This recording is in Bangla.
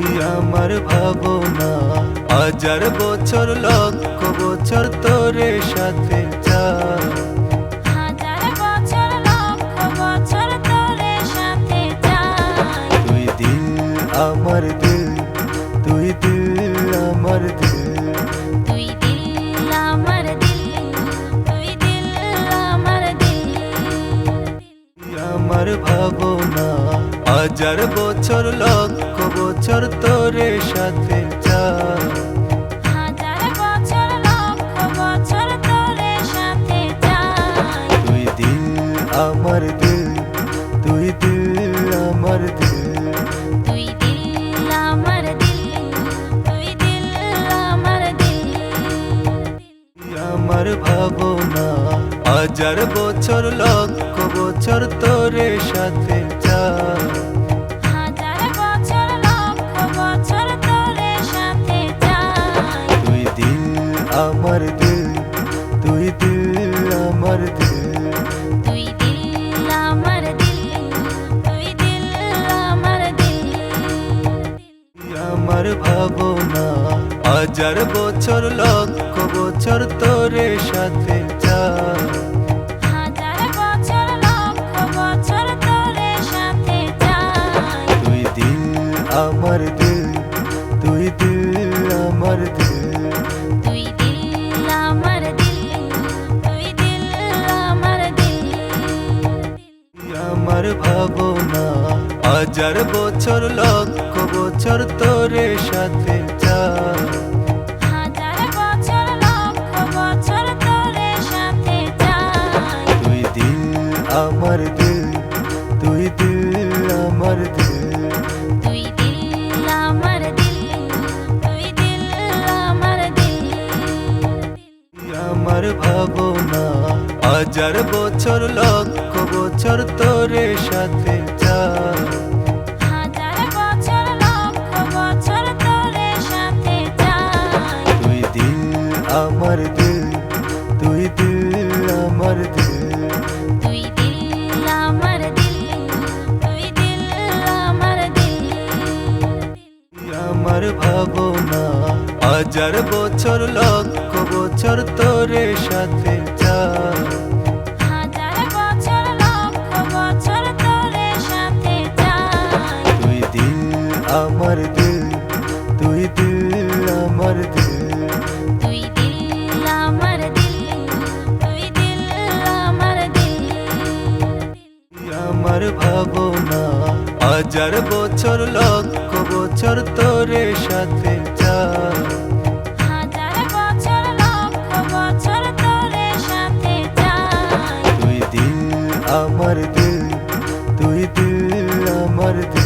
তুই আমার ভাবনা। হাজার বছর লক্ষ বছর তোরে সাথে দিল। তুই দিল আমার দিল তুই দিল আমার দিল। আমার ভাবনা হাজার বছর লক্ষ বছর তোরে সাথে চাই। হাজার বছর লক্ষ বছর তোরে সাথে যাই তুই দিল আমার দিল তুই দিল আমার দিল। আমার ভাবনা হাজার বছর লক্ষ বছর তোরে সাথে চাই। আমার দিল তুই দিল আমার দিল। তুই দিল আমার দিল তুই দিল আমার দিল। তুই আমার ভাবনা হাজার বছর লক্ষ বছর তোরে সাথে দিল আমার দিল। তুই আমার ভাবনা। হাজার বছর লক্ষ বছর তোরে সাথে যাই তুই দিল আমার দিল তুই দিল আমার দিল। তুই দিল আমার দিল তুই দিল আমার দিল। তুই আমার ভাবনা হাজার বছর লক্ষ বছর তোরে সাথে চাই। হাজার বছর লক্ষ বছর তোরে সাথে যাই তুই দিল আমার দিল তুই দিল আমার দিল আমার দিল তুই দিল আমার দিল। তুই আমার ভাবনা হাজার বছর লক্ষ বছর তোরে সাথে চাই। আমার দিল তুই দিল আমার দিল। তুই দিল আমার দিল তুই দিল আমার দিল। তুই আমার ভাবনা হাজার বছর লক্ষ বছর তোরে সাথে তুই দিল আমার দিল তুই দিল আমার দিল।